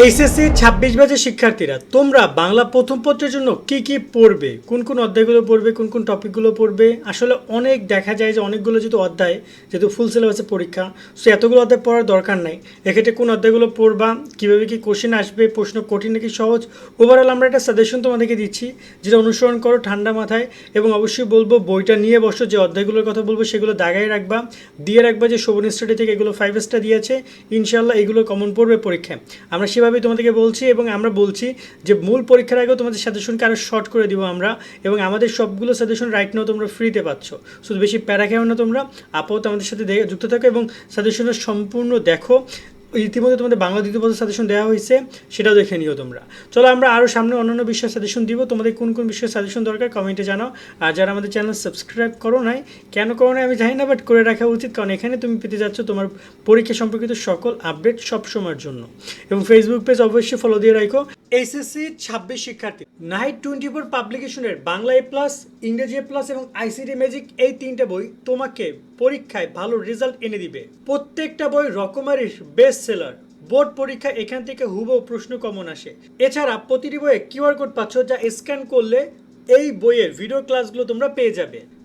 HSC ছাব্বিশ বাজে শিক্ষার্থীরা, তোমরা বাংলা প্রথম পত্রের জন্য কি কি পড়বে? কোন কোন অধ্যায়গুলো পড়বে? কোন কোন টপিকগুলো পড়বে? আসলে অনেক দেখা যায় যে অনেকগুলো যেহেতু অধ্যায়, যেহেতু ফুল সিলেবাসের পরীক্ষা সো এতগুলো অধ্যায় পড়ার দরকার নাই। এক্ষেত্রে কোন অধ্যায়গুলো পড়বা? কীভাবে কি কোশ্চেন আসবে? প্রশ্ন কঠিন নাকি সহজ? ওভারঅল আমরা একটা সাজেশন তোমাদেরকে দিচ্ছি, যেটা অনুসরণ করো ঠান্ডা মাথায় এবং অবশ্যই বলব, বইটা নিয়ে বসো, যে অধ্যায়গুলোর কথা বলব সেগুলো দাগায় রাখবা। দিয়ে রাখবা যে শোভন স্টাডি থেকে এগুলো ফাইভ স্টার দিয়েছে। ইনশাল্লাহ এগুলো কমন পড়বে পরীক্ষায়। আমরা সেভাবেই তোমাদেরকে বলছি এবং আমরা বলছি যে মূল পরীক্ষার আগেও তোমাদের সাজেশনকে আরও শর্ট করে দিব আমরা এবং আমাদের সবগুলো সাজেশন রাইট নাও তোমরা ফ্রিতে পাচ্ছ। শুধু বেশি প্যারা খেও না তোমরা আপাতত আমাদের সাথে যুক্ত থাকো এবং সাজেশনটা সম্পূর্ণ দেখো। ইতিমধ্যে তোমাদের বাংলা দ্বিতীয় পদের সাজেশন দেওয়া হয়েছে, সেটাও দেখে নিও তোমরা। চলো আমরা আরও সামনে অন্যান্য বিষয়ের সাজেশন দিব। তোমাদের কোন কোন বিষয়ের সাজেশন দরকার কমেন্টে জানাও। আর যারা আমাদের চ্যানেল সাবস্ক্রাইব করো নাই, কেন করো নাই আমি জানি না বাট করে রাখা উচিত, কারণ এখানে তুমি পেতে যাচ্ছ তোমার পরীক্ষা সম্পর্কিত সকল আপডেট সব সময়ের জন্য। এবং ফেসবুক পেজ অবশ্যই ফলো দিয়ে রাখো। এইচএসসি ছাব্বিশ শিক্ষার্থী নাইট টোয়েন্টি ফোর পাবলিকেশনের বাংলা এ প্লাস ইংরেজি এ প্লাস এবং আইসিটি ম্যাজিক এই তিনটে বই তোমাকে পরীক্ষায় ভালো রেজাল্ট এনে দিবে। প্রত্যেকটা বই রকমারি বেস্ট সেলার বোর্ড পরীক্ষা এখান থেকে হুবহু প্রশ্ন কমন আসে। এছাড়া প্রতিটি বইয়ে কিউআর কোড পাচ্ছ যা স্ক্যান করলে এই বইয়ের ভিডিও ক্লাসগুলো তোমরা পেয়ে যাবে।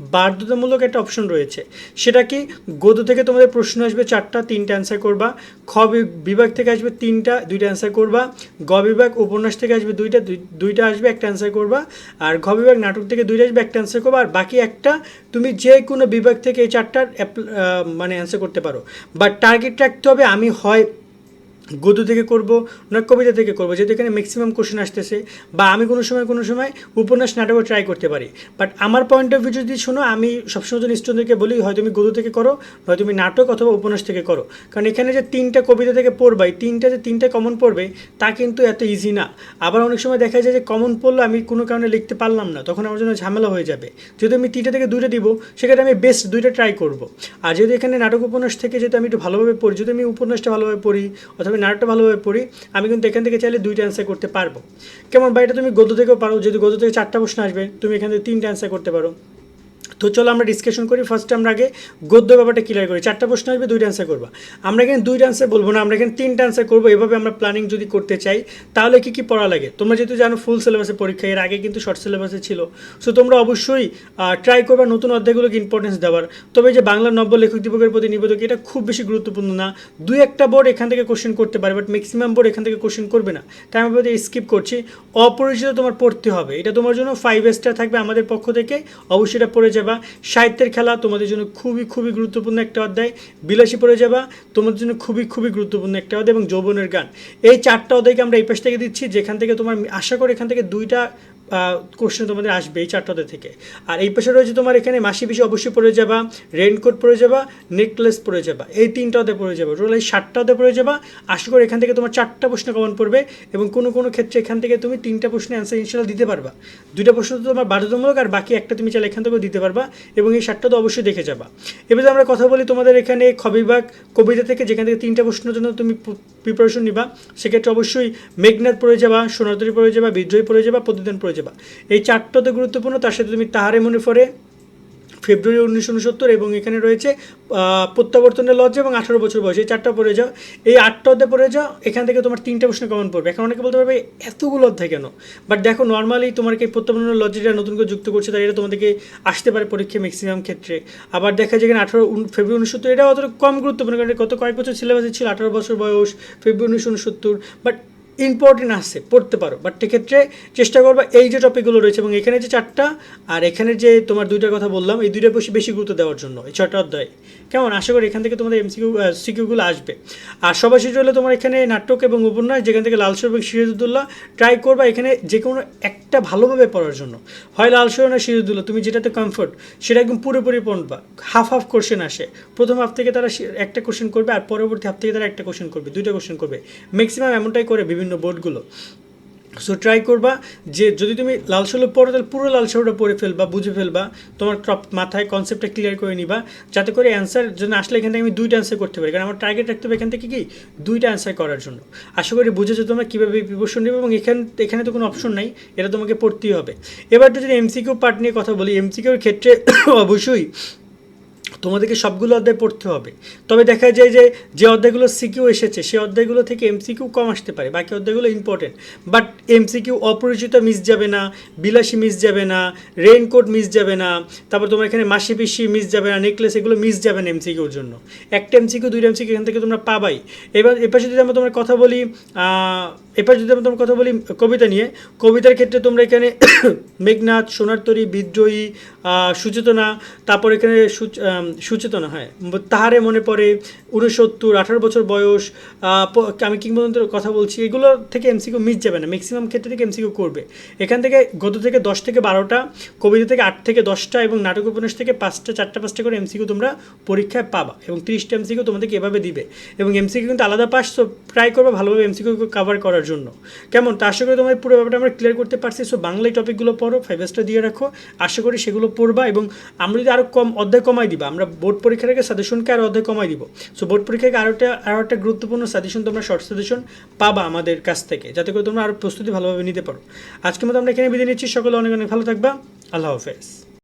বাধ্যতামূলক একটা অপশন রয়েছে। সেটা কি? গদ্য থেকে তোমাদের প্রশ্ন আসবে চারটা, তিনটা অ্যান্সার করবা। খ বিভাগ থেকে আসবে তিনটা, দুইটা অ্যান্সার করবা। গ বিভাগ উপন্যাস থেকে আসবে দুইটা, দুই- দুইটা আসবে, একটা অ্যান্সার করবা। আর ঘ বিভাগ নাটক থেকে দুইটা আসবে, একটা অ্যান্সার করবা। আর বাকি একটা তুমি যে কোনো বিভাগ থেকে এই চারটার মানে অ্যান্সার করতে পারো। বাট টার্গেট রাখতে হবে আমি হয় গদ্য থেকে করব, না কবিতা থেকে করব, যেহেতু এখানে ম্যাক্সিমাম কোশ্চেন আসতেছে, বা আমি কোনো সময় কোনো সময় উপন্যাস নাটকও ট্রাই করতে পারি। বাট আমার পয়েন্ট অফ ভিউ যদি শোনো, আমি সবসময় যদি স্টুডেন্টদেরকে বলি হয় তুমি গদ্য থেকে করো হয় তুমি নাটক অথবা উপন্যাস থেকে করো। কারণ এখানে যে তিনটা কবিতা থেকে পড়বা তিনটা যে তিনটা কমন পড়বে, তা কিন্তু এত ইজি না। আবার অনেক সময় দেখা যায় যে কমন পড়ল আমি কোনো কারণে লিখতে পারলাম না, তখন আমার জন্য ঝামেলা হয়ে যাবে। যদি আমি তিনটা থেকে দুইটা দিব, সেক্ষেত্রে আমি বেস্ট দুইটা ট্রাই করব। আর যদি এখানে নাটক উপন্যাস থেকে যেহেতু আমি একটু ভালোভাবে পড়ি যদি আমি উপন্যাসটা ভালোভাবে পড়ি, অথবা নাটকটা ভালোভাবে পড়ি, আমি কিন্তু এখান থেকে চাইলে দুইটা অ্যান্সার করতে পারব। কেমন বা এটা তুমি গদ্য থেকেও পারো, যদি গদ্য থেকে চারটা প্রশ্ন আসবে, তুমি এখান থেকে তিনটা অ্যান্সার করতে পারো। তো চলো আমরা ডিসকাশন করি। ফার্স্ট আমরা আগে গদ্য ব্যাপারটা ক্লিয়ার করি। চারটা প্রশ্ন আসবে, দুইটা অ্যান্সার করবা। আমরা এখানে দুইটা অ্যান্সার বলব না, আমরা এখানে তিনটা অ্যান্সার করব। এভাবে আমরা প্ল্যানিং যদি করতে চাই, তাহলে কি কি পড়া লাগে? তোমরা যেহেতু জানো ফুল সিলেবাসের পরীক্ষা, এর আগে কিন্তু শর্ট সিলেবাসে ছিল। সো তোমরা অবশ্যই ট্রাই করবা নতুন অধ্যায়গুলোকে ইম্পর্টেন্স দেওয়ার। তবে যে বাংলা নব্য লেখক দিবকের প্রতি নিবেদক, এটা খুব বেশি গুরুত্বপূর্ণ না। দুই একটা বোর্ড এখান থেকে কোশ্চেন করতে পারে বাট ম্যাক্সিমাম বোর্ড এখান থেকে কোশ্চেন করবে না। তাই আমি বলতে স্কিপ করছি। অপরিচিত তোমার পড়তে হবে। এটা তোমার জন্য ফাইভ স্টার থাকবে আমাদের পক্ষ থেকে। অবশ্যই এটা পড়ে যাবা। সাহিত্যের খেলা তোমাদের জন্য খুবই খুবই গুরুত্বপূর্ণ একটা অধ্যায়। বিলাসী পড়ে যাবা, তোমাদের জন্য খুবই খুবই গুরুত্বপূর্ণ একটা অধ্যায় এবং যৌবনের গান। এই চারটা অধ্যায়কে আমরা এই পাশ থেকে দিচ্ছি। যেখান থেকে তোমার আশা করি এখান থেকে দুইটা কোশ্চেন তোমাদের আসবে এই চারটা অধ্যায় থেকে। আর এই পাশে রয়েছে তোমার এখানে মাসি পিসি অবশ্যই পড়ে যাবা রেনকোট পরে যাবা নেকলেস পরে যাবা, এই তিনটা অধ্যায় পড়ে যাবা টোটাল এই সাতটা অধ্যায় পড়ে যাবা। আশা করি এখান থেকে তোমার চারটা প্রশ্ন কমন পড়বে এবং কোনো কোনো ক্ষেত্রে এখান থেকে তুমি তিনটা প্রশ্নের অ্যান্সার ইনশাল্লাহ দিতে পারবা। দুইটা প্রশ্ন তো তোমার বাধ্যতামূলক আর বাকি একটা তুমি চাইলে এখান থেকেও দিতে পারবা এবং এই সাতটা তো অবশ্যই দেখে যাবা। এবারে আমরা কথা বলি তোমাদের এখানে খবিভাগ কবিতা থেকে, যেখান থেকে তিনটা প্রশ্নের জন্য তুমি প্রিপারেশন নিবা, সেক্ষেত্রে অবশ্যই মেঘনাথ পড়ে যাবা সোনাতরি পড়ে যাবা, বিদ্রোহী পড়ে যাবা প্রতিদিন পড়ে যাবা। এই চারটা তো গুরুত্বপূর্ণ, তার সাথে তুমি তাহারে মনে পড়ে ফেব্রুয়ারি উনিশশো উনসত্তর এবং এখানে রয়েছে প্রত্যাবর্তনের লজ্জা এবং আঠারো বছর বয়স। এই চারটা পড়ে যাও। এই আটটা অধ্যায় পড়ে যাও, এখান থেকে তোমার তিনটা প্রশ্ন কমন পড়বে। এখন অনেকে বলতে পারবে, এতগুলো অধ্যায় কেন? বাট দেখো নর্মালি তোমাকে এই প্রত্যাবর্তনের লজ্জাটা নতুন করে যুক্ত করছে তাই এটা তোমাদেরকে আসতে পারে পরীক্ষা ম্যাক্সিমাম ক্ষেত্রে। আবার দেখা যায় এখানে আঠারো ফেব্রুয়ারি উনসত্তর এটা অতটা কম গুরুত্বপূর্ণ, কারণ গত কয়েক বছর সিলেবাসে ছিল, আঠারো বছর বয়স, ফেব্রুয়ারি উনিশশো উনসত্তর। বাট ইম্পর্টেন্ট আছে, পড়তে পারো। বাট সেক্ষেত্রে চেষ্টা করবা, এই যে টপিকগুলো রয়েছে এবং এখানে যে চারটা, আর এখানে যে তোমার দুইটার কথা বললাম, এই দুইটা বেশি বেশি গুরুত্ব দেওয়ার জন্য, এই ছটা অধ্যায়। কেমন? আশা করি এখান থেকে তোমাদের এমসিকিউ সিকিউগুলো আসবে। আর সবার শেষ হলে তোমার এখানে নাটক এবং উপন্যাস, যেখান থেকে লালসর এবং সিরাজুদ্দোল্লা ট্রাই করবা এখানে যে কোনো একটা ভালোভাবে পড়ার জন্য। হয় লাল লালসর না সিরাজুদ্দোল্লা তুমি যেটাতে কমফোর্ট সেটা একদম পুরোপুরি পড়বা। হাফ হাফ কোশ্চেন আসে। প্রথম হাফ থেকে তারা একটা কোশ্চেন করবে, আর পরবর্তী হাফ থেকে তারা একটা কোশ্চেন করবে, দুইটা কোশ্চেন করবে। ম্যাক্সিমাম এমনটাই করে বিভিন্ন বোর্ডগুলো। সো ট্রাই করবা যে যদি তুমি লাল ষোলো পড়ো তাহলে পুরো লাল ষোলোটা পড়ে ফেলবা, বুঝে ফেলবা। তোমার টপ মাথায় কনসেপ্টটা ক্লিয়ার করে নিবা, যাতে করে অ্যান্সার যেন আসলে এখান থেকে আমি দুইটা অ্যান্সার করতে পারি। কারণ আমার টার্গেট রাখতে হবে এখান থেকে কি? দুইটা অ্যান্সার করার জন্য। আশা করি বুঝেছ তোমরা কীভাবে প্রিপারেশন নেবে এবং এখান, এখানে তো কোনো অপশন নাই, এটা তোমাকে পড়তেই হবে। এবার যদি এমসিকিউ পার্ট নিয়ে কথা বলি এমসিকিউর ক্ষেত্রে অবশ্যই তোমাদেরকে সবগুলো অধ্যায় পড়তে হবে। তবে দেখা যায় যে যে অধ্যায়গুলো সিকিউ এসেছে, সেই অধ্যায়গুলো থেকে এমসিকিউ কম আসতে পারে, বাকি অধ্যায়গুলো ইম্পর্টেন্ট বাট এমসিকিউ অপরিচিত মিস যাবে না, বিলাসী মিস যাবে না রেইনকোট মিস যাবে না, তারপর তোমার এখানে মাসি পিসি মিস যাবে না নেকলেস এগুলো মিস যাবে না এমসিকিউর জন্য। একটা এমসিকিউ, দুইটা এমসিকিউ এখান থেকে তোমরা পাবাই। এবার এবার যদি আমরা তোমার কথা বলি এবার যদি আমরা তোমার কথা বলি কবিতা নিয়ে কবিতার ক্ষেত্রে তোমরা এখানে মেঘনাথ সোনার তরী বিদ্রোহী সুচেতনা তারপর এখানে সুচ- আম, সুচেতনা হয় তাহারে মনে পড়ে উনসত্তর আঠারো বছর বয়স আমি কিংবদন্তের কথা বলছি এগুলো থেকে এমসিকিউ মিস যাবে না ম্যাক্সিমাম ক্ষেত্রে থেকে এমসিকিউ করবে। এখান থেকে গত থেকে দশ থেকে বারোটা কবিতা থেকে আট থেকে দশটা এবং নাটক উপন্যাস থেকে পাঁচটা চারটা পাঁচটা করে এমসিকিউ তোমরা পরীক্ষায় পাবা এবং ত্রিশটা এমসিকিউ তোমাদেরকে এভাবে দিবে। এবং এমসিকিউ কিন্তু আলাদা পাস তো ট্রাই করবে ভালোভাবে এমসিকিউ কভার করার জন্য। কেমন? তো আশা করি তোমার পুরো ব্যাপারটা আমরা ক্লিয়ার করতে পারছি। সো বাংলায় টপিকগুলো পড়ো ফাইভ স্টার দিয়ে রাখো। আশা করি সেগুলো পড়বা এবং আমরা যদি আরও কম, অধ্যায় কমাই দিবা, আমরা বোর্ড পরীক্ষার আগে সাজেশনকে আরও অধ্যায় কমাই দিব। সো বোর্ড পরীক্ষাকে আরও একটা আরও একটা গুরুত্বপূর্ণ সাজেশন তোমরা শর্ট সাজেশন পাবা আমাদের কাছ থেকে, যাতে করে তোমরা আরও প্রস্তুতি ভালোভাবে নিতে পারো। আজকের মতো আমরা এখানে বিদায় নিচ্ছি। সকলে অনেক অনেক ভালো থাকবা। আল্লাহ হাফেজ।